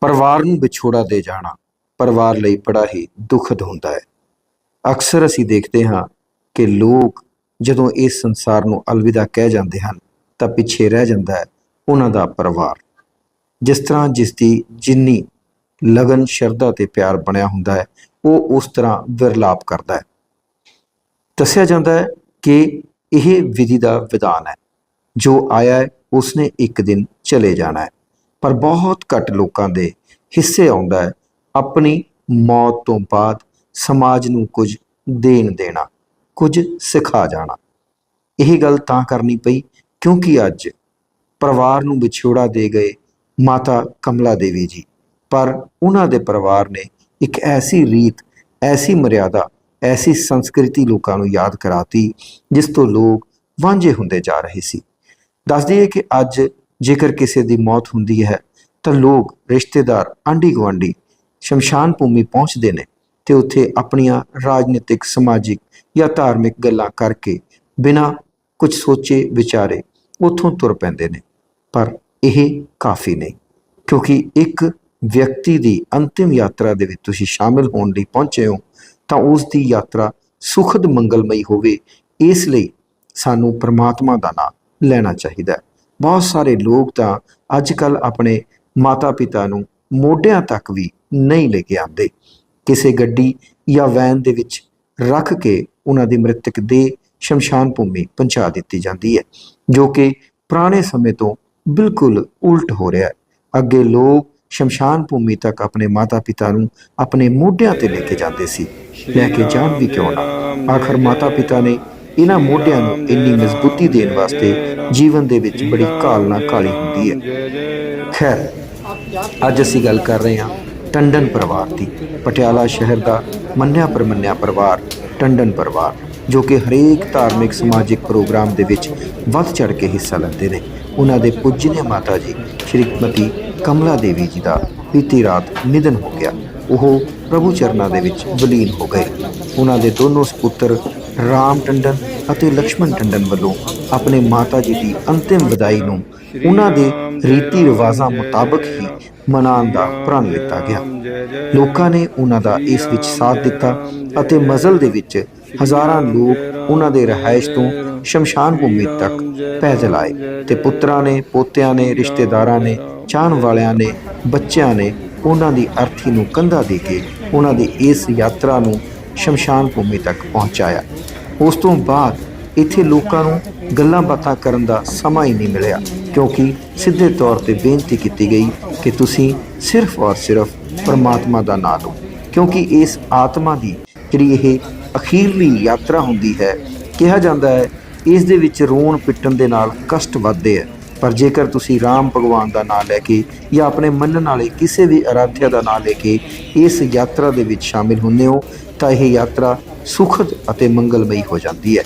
ਪਰਿਵਾਰ ਨੂੰ ਵਿਛੋੜਾ ਦੇ ਜਾਣਾ, ਪਰਿਵਾਰ ਲਈ ਬੜਾ ਹੀ ਦੁਖਦ ਹੁੰਦਾ ਹੈ। ਅਕਸਰ ਅਸੀਂ ਦੇਖਦੇ ਹਾਂ ਕਿ ਲੋਕ ਜਦੋਂ ਇਸ ਸੰਸਾਰ ਨੂੰ ਅਲਵਿਦਾ ਕਹਿ ਜਾਂਦੇ ਹਨ, ਤਾਂ ਪਿੱਛੇ ਰਹਿ ਜਾਂਦਾ ਹੈ ਉਹਨਾਂ ਦਾ ਪਰਿਵਾਰ। ਜਿਸ ਤਰ੍ਹਾਂ ਜਿਸ ਦੀ ਜਿੰਨੀ ਲਗਨ, ਸ਼ਰਧਾ ਤੇ ਪਿਆਰ ਬਣਿਆ ਹੁੰਦਾ ਹੈ, ਉਹ ਉਸ ਤਰ੍ਹਾਂ ਵਿਰਲਾਪ ਕਰਦਾ ਹੈ। ਦੱਸਿਆ ਜਾਂਦਾ ਹੈ ਕਿ ਇਹ ਵਿਧੀ ਦਾ ਵਿਧਾਨ ਹੈ। ਜੋ ਆਇਆ ਹੈ, ਉਸਨੇ ਇੱਕ ਦਿਨ ਚਲੇ ਜਾਣਾ ਹੈ। ਪਰ ਬਹੁਤ ਘੱਟ ਲੋਕਾਂ ਦੇ ਹਿੱਸੇ ਆਉਂਦਾ ਹੈ। ਆਪਣੀ ਮੌਤ ਤੋਂ ਬਾਅਦ ਸਮਾਜ ਨੂੰ ਕੁਝ ਦੇਣ ਦੇਣਾ, ਕੁਝ ਸਿਖਾ ਜਾਣਾ। ਇਹ ਗੱਲ ਤਾਂ ਕਰਨੀ ਪਈ ਕਿਉਂਕਿ ਅੱਜ ਪਰਿਵਾਰ ਨੂੰ ਵਿਛੋੜਾ ਦੇ ਗਏ ਮਾਤਾ ਕਮਲਾ ਦੇਵੀ ਜੀ, ਪਰ ਉਹਨਾਂ ਦੇ ਪਰਿਵਾਰ ਨੇ ਇੱਕ ਐਸੀ ਰੀਤ, ਐਸੀ ਮਰਿਆਦਾ, ਐਸੀ ਸੰਸਕ੍ਰਿਤੀ ਲੋਕਾਂ ਨੂੰ ਯਾਦ ਕਰਾਤੀ ਜਿਸ ਤੋਂ ਲੋਕ ਵਾਂਝੇ ਹੁੰਦੇ ਜਾ ਰਹੇ ਸੀ। ਦੱਸ ਦਈਏ ਕਿ ਅੱਜ ਜੇਕਰ ਕਿਸੇ ਦੀ ਮੌਤ ਹੁੰਦੀ ਹੈ, ਤਾਂ ਲੋਕ, ਰਿਸ਼ਤੇਦਾਰ ਆਂਢੀ ਗੁਆਂਢੀ ਸ਼ਮਸ਼ਾਨ ਭੂਮੀ ਪਹੁੰਚਦੇ ਨੇ ਤੇ ਉੱਥੇ ਆਪਣੀਆਂ ਰਾਜਨੀਤਿਕ, ਸਮਾਜਿਕ ਜਾਂ ਧਾਰਮਿਕ ਗੱਲਾਂ ਕਰਕੇ ਬਿਨਾਂ ਕੁਝ ਸੋਚੇ ਵਿਚਾਰੇ ਉੱਥੋਂ ਤੁਰ ਪੈਂਦੇ ਨੇ। ਪਰ ਇਹ ਕਾਫੀ ਨਹੀਂ, ਕਿਉਂਕਿ ਇੱਕ ਵਿਅਕਤੀ ਦੀ ਅੰਤਿਮ ਯਾਤਰਾ ਦੇ ਵਿੱਚ ਤੁਸੀਂ ਸ਼ਾਮਿਲ ਹੋਣ ਲਈ ਪਹੁੰਚੇ ਹੋ, ਤਾਂ ਉਸ ਦੀ ਯਾਤਰਾ ਸੁਖਦ ਮੰਗਲਮਈ ਹੋਵੇ, ਇਸ ਲਈ ਸਾਨੂੰ ਪ੍ਰਮਾਤਮਾ ਦਾ ਨਾਮ ਲੈਣਾ ਚਾਹੀਦਾ ਹੈ। ਬਹੁਤ ਸਾਰੇ ਲੋਕ ਤਾਂ ਅੱਜ ਕੱਲ ਆਪਣੇ ਮਾਤਾ ਪਿਤਾ ਨੂੰ ਮੋਢਿਆਂ ਤੱਕ ਵੀ ਨਹੀਂ ਲੈ ਕੇ ਆਉਂਦੇ। ਕਿਸੇ ਗੱਡੀ ਜਾਂ ਵੈਨ ਦੇ ਵਿੱਚ ਰੱਖ ਕੇ ਉਹਨਾਂ ਦੀ ਮ੍ਰਿਤਕ ਦੇ ਸ਼ਮਸ਼ਾਨ ਭੂਮੀ ਪਹੁੰਚਾ ਦਿੱਤੀ ਜਾਂਦੀ ਹੈ, ਜੋ ਕਿ ਪੁਰਾਣੇ ਸਮੇਂ ਤੋਂ ਬਿਲਕੁਲ ਉਲਟ ਹੋ ਰਿਹਾ ਹੈ। ਅੱਗੇ ਲੋਕ ਸ਼ਮਸ਼ਾਨ ਭੂਮੀ ਤੱਕ ਆਪਣੇ ਮਾਤਾ ਪਿਤਾ ਨੂੰ ਆਪਣੇ ਮੋਢਿਆਂ ਤੇ ਲੈ ਕੇ ਜਾਂਦੇ ਸੀ। ਲੈ ਕੇ ਜਾਣ ਵੀ ਕਿਉਂ ਨਾ। ਆਖਰ ਮਾਤਾ ਪਿਤਾ ਨੇ ਇਹਨਾਂ ਮੋਢਿਆਂ ਨੂੰ ਇੰਨੀ ਮਜ਼ਬੂਤੀ ਦੇਣ ਵਾਸਤੇ ਜੀਵਨ ਦੇ ਵਿੱਚ ਬੜੀ ਕਾਲਨਾ ਕਾਲੀ ਹੁੰਦੀ ਹੈ। ਖੈਰ, ਅੱਜ ਅਸੀਂ ਗੱਲ ਕਰ ਰਹੇ ਹਾਂ ਟੰਡਨ ਪਰਿਵਾਰ ਦੀ। ਪਟਿਆਲਾ ਸ਼ਹਿਰ ਦਾ ਮੰਨਿਆ ਪ੍ਰਮੰਨਿਆ ਪਰਿਵਾਰ, ਟੰਡਨ ਪਰਿਵਾਰ, ਜੋ ਕਿ ਹਰੇਕ ਧਾਰਮਿਕ ਸਮਾਜਿਕ ਪ੍ਰੋਗਰਾਮ ਦੇ ਵਿੱਚ ਵੱਧ ਚੜ ਕੇ ਹਿੱਸਾ ਲੈਂਦੇ ਨੇ। ਉਹਨਾਂ ਦੇ ਪੂਜਨੀय ਮਾਤਾ ਜੀ, ਸ਼੍ਰੀਮਤੀ ਕਮਲਾ ਦੇਵੀ ਜੀ ਦਾ ਬੀਤੀ ਰਾਤ ਨਿਧਨ ਹੋ ਗਿਆ। ਉਹ ਪ੍ਰਭੂ ਚਰਨਾਂ ਦੇ ਵਿੱਚ ਵਿਲੀਨ ਹੋ ਗਏ। ਉਹਨਾਂ ਦੇ ਦੋਨੋਂ ਸੁਪੁੱਤਰ ਰਾਮ ਟੰਡਨ ਅਤੇ ਲక్ష్మణ ਟੰਡਨ ਵੱਲੋਂ ਆਪਣੇ ਮਾਤਾ ਜੀ ਦੀ ਅੰਤਿਮ ਵਿਦਾਈ ਨੂੰ ਉਹਨਾਂ ਦੇ ਰੀਤੀ ਰਿਵਾਜ਼ਾਂ ਮੁਤਾਬਕ ਹੀ ਮਨਾਉਣ ਦਾ ਪ੍ਰਣ ਲਿੱਤਾ ਗਿਆ। ਲੋਕਾਂ ਨੇ ਉਹਨਾਂ ਦਾ ਇਸ ਵਿੱਚ ਸਾਥ ਦਿੱਤਾ ਅਤੇ ਮਜ਼ਲ ਦੇ ਵਿੱਚ ਹਜ਼ਾਰਾਂ ਲੋਕ ਉਹਨਾਂ ਦੇ ਰਹਾਇਸ਼ ਤੋਂ ਸ਼ਮਸ਼ਾਨ ਭੂਮੀ ਤੱਕ ਪੈਦਲ ਆਏ ਤੇ ਪੁੱਤਰਾਂ ਨੇ, ਪੋਤਿਆਂ ਨੇ, ਰਿਸ਼ਤੇਦਾਰਾਂ ਨੇ ਚਾਹਣ ਵਾਲਿਆਂ ਨੇ, ਬੱਚਿਆਂ ਨੇ ਉਹਨਾਂ ਦੀ ਅਰਥੀ ਨੂੰ ਕੰਧਾ ਦੇ ਕੇ ਉਹਨਾਂ ਦੀ ਇਸ ਯਾਤਰਾ ਨੂੰ ਸ਼ਮਸ਼ਾਨ ਭੂਮੀ ਤੱਕ ਪਹੁੰਚਾਇਆ। ਉਸ ਤੋਂ ਬਾਅਦ ਇੱਥੇ ਲੋਕਾਂ ਨੂੰ ਗੱਲਾਂ ਬਾਤਾਂ ਕਰਨ ਦਾ ਸਮਾਂ ਹੀ ਨਹੀਂ ਮਿਲਿਆ, ਕਿਉਂਕਿ ਸਿੱਧੇ ਤੌਰ ਤੇ ਬੇਨਤੀ ਕੀਤੀ ਗਈ ਕਿ ਤੁਸੀਂ ਸਿਰਫ ਔਰ ਸਿਰਫ ਪਰਮਾਤਮਾ ਦਾ ਨਾਮ ਲਓ, ਕਿਉਂਕਿ ਇਸ ਆਤਮਾ ਦੀ ਜਿਹੜੀ ਇਹ ਅਖੀਰਲੀ ਯਾਤਰਾ ਹੁੰਦੀ ਹੈ, ਕਿਹਾ ਜਾਂਦਾ ਹੈ, ਇਸ ਦੇ ਵਿੱਚ ਰੋਣ ਪਿੱਟਣ ਦੇ ਨਾਲ ਕਸ਼ਟ ਵੱਧਦੇ ਹੈ। ਪਰ ਜੇਕਰ ਤੁਸੀਂ ਰਾਮ ਭਗਵਾਨ ਦਾ ਨਾਮ ਲੈ ਕੇ ਜਾਂ ਆਪਣੇ ਮੰਨਣ ਵਾਲੇ ਕਿਸੇ ਵੀ ਅਰਾਧਿਆ ਦਾ ਨਾਮ ਲੈ ਕੇ ਇਸ ਯਾਤਰਾ ਦੇ ਵਿੱਚ ਸ਼ਾਮਿਲ ਹੁੰਦੇ ਹੋ, ਤਾਂ ਇਹ ਯਾਤਰਾ ਸੁਖਦ ਅਤੇ ਮੰਗਲਮਈ ਹੋ ਜਾਂਦੀ ਹੈ।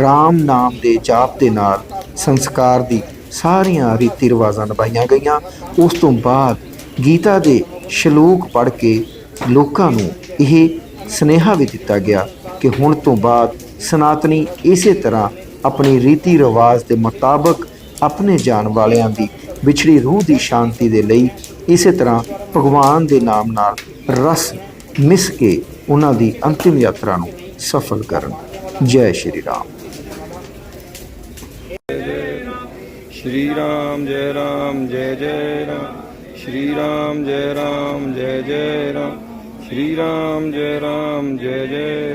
ਰਾਮ ਨਾਮ ਦੇ ਜਾਪ ਦੇ ਨਾਲ ਸੰਸਕਾਰ ਦੀ ਸਾਰੀਆਂ ਰੀਤੀ ਰਿਵਾਜ਼ਾਂ ਨਿਭਾਈਆਂ ਗਈਆਂ। ਉਸ ਤੋਂ ਬਾਅਦ ਗੀਤਾ ਦੇ ਸ਼ਲੋਕ ਪੜ੍ਹ ਕੇ ਲੋਕਾਂ ਨੂੰ ਇਹ ਸਨੇਹਾ ਵੀ ਦਿੱਤਾ ਗਿਆ ਕਿ ਹੁਣ ਤੋਂ ਬਾਅਦ ਸਨਾਤਨੀ ਇਸੇ ਤਰ੍ਹਾਂ ਆਪਣੀ ਰੀਤੀ ਰਿਵਾਜ ਦੇ ਮੁਤਾਬਕ ਆਪਣੇ ਜਾਣ ਵਾਲਿਆਂ ਦੀ ਵਿਛੜੀ ਰੂਹ ਦੀ ਸ਼ਾਂਤੀ ਦੇ ਲਈ ਇਸੇ ਤਰ੍ਹਾਂ ਭਗਵਾਨ ਦੇ ਨਾਮ ਨਾਲ ਰਸ ਮਿਸ ਕੇ ਉਹਨਾਂ ਦੀ ਅੰਤਿਮ ਯਾਤਰਾ ਨੂੰ ਸਫਲ ਕਰਨ। ਜੈ ਸ਼੍ਰੀ ਰਾਮ। ਸ਼੍ਰੀ ਰਾਮ, ਜੈ ਰਾਮ, ਜੈ ਜੈ ਰਾਮ। ਸ਼੍ਰੀ ਰਾਮ, ਜੈ ਰਾਮ, ਜੈ ਜੈ ਰਾਮ। ਸ਼੍ਰੀ ਰਾਮ, ਜੈ ਰਾਮ, ਜੈ ਜੈ